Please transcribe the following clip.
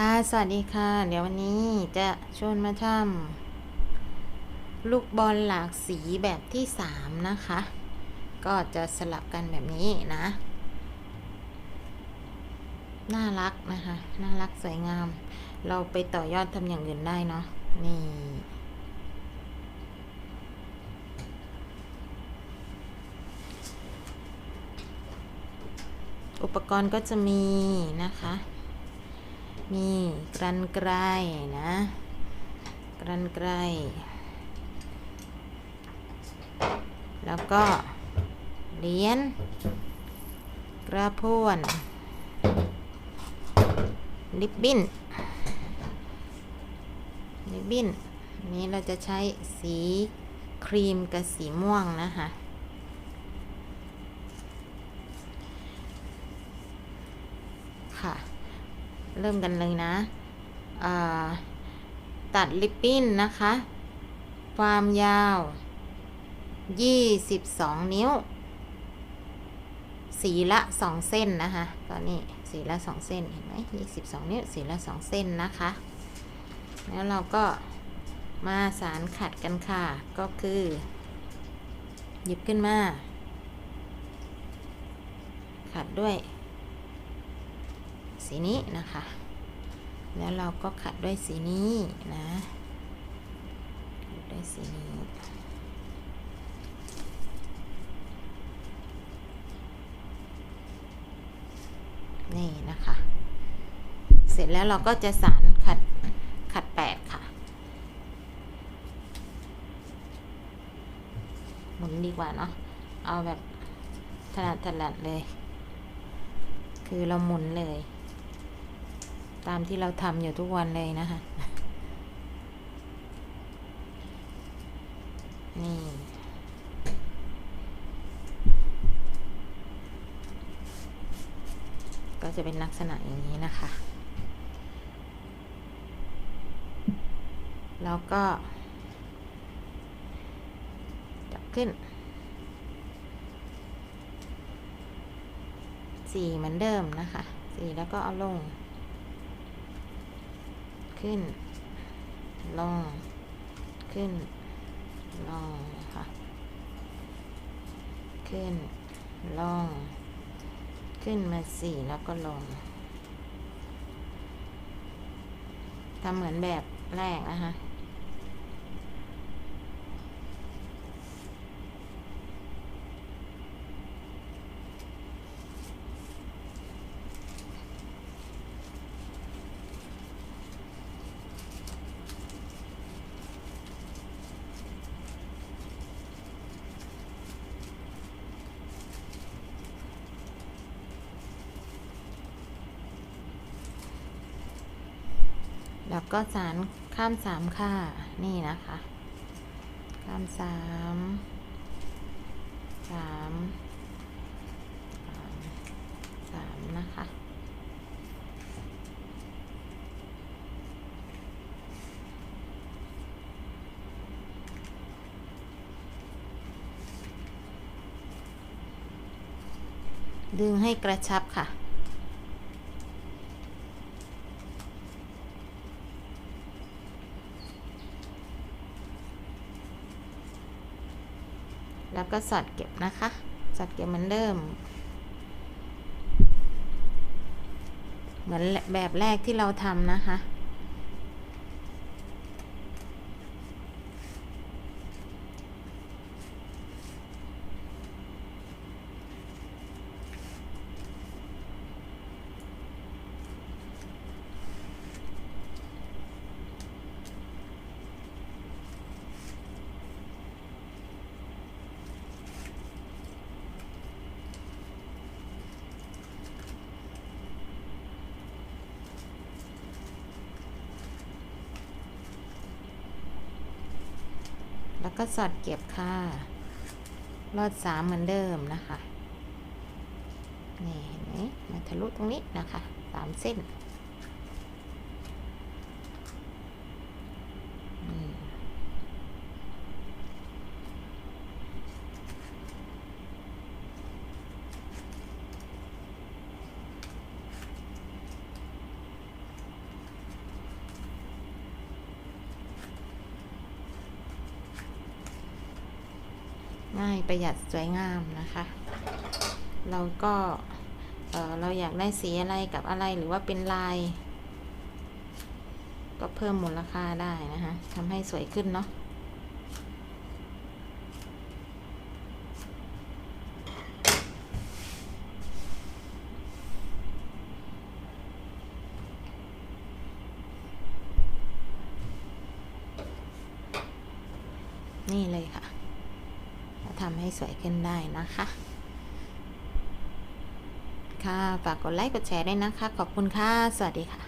ค่ะ สวัสดีค่ะ เดี๋ยววันนี้จะชวนมาทำลูกบอลหลากสีแบบที่สามนะคะ ก็จะสลับกันแบบนี้นะ น่ารักนะคะ น่ารักสวยงาม เราไปต่อยอดทำอย่างอื่นได้เนาะ นี่ อุปกรณ์ก็จะมีนะคะ มีกรันไกรนะ กรันไกร แล้วก็เหรียญกระพวนลิปบิ้นลิปบิ้นนนี้เราจะใช้สีครีมกับสีม่วงนะคะค่ะ เริ่มกันเลยนะ ตัดลิปปิ้นนะคะ ความยาว 22 นิ้ว สีละ 2 เส้นนะคะตอนนี้สีละ 2 เส้น เห็นไหม22 นิ้ว สีละ 2 เส้นนะคะ แล้วเราก็มาสารขัดกันค่ะ ก็คือ หยิบขึ้นมา ขัดด้วย สีนี้นะคะ แล้วเราก็ขัดด้วยสีนี้นะขัดด้วยสีนี้นี่นะคะ เสร็จแล้วเราก็จะสารขัดขัดแปดค่ะ หมุนดีกว่าเนาะ เอาแบบถนัดถนัดเลย คือเราหมุนเลย ตามที่เราทำอยู่ทุกวันเลยนะคะนี่ก็จะเป็นลักษณะอย่างนี้นะคะ แล้วก็ จับขึ้น สี่เหมือนเดิมนะคะ สี่แล้วก็เอาลง ขึ้น ลง ขึ้น ลงนะคะ ขึ้น ลง ขึ้นมาสี่แล้วก็ลงทำเหมือนแบบแรกนะคะ แล้วก็สารข้ามสามค่านี่นะคะ ข้ามสามสามสามสามนะคะ ดึงให้กระชับค่ะ แล้วก็สอดเก็บนะคะ สอดเก็บเหมือนเดิม เหมือนแบบแรกที่เราทำนะคะ แล้วก็สอดเก็บค่ะรอดสามเหมือนเดิมนะคะนี่เห็นไหมมาทะลุตรงนี้นะคะสามเส้น ง่ายประหยัดสวยงามนะคะ เราก็เออเราอยากได้สีอะไรกับอะไรหรือว่าเป็นลาย ก็เพิ่มมูลค่าได้นะคะทำให้สวยขึ้นเนาะนี่เลยค่ะ ทำให้สวยขึ้นได้นะคะ ค่ะฝากกดไลค์กดแชร์ด้วยนะคะ ขอบคุณค่ะ สวัสดีค่ะ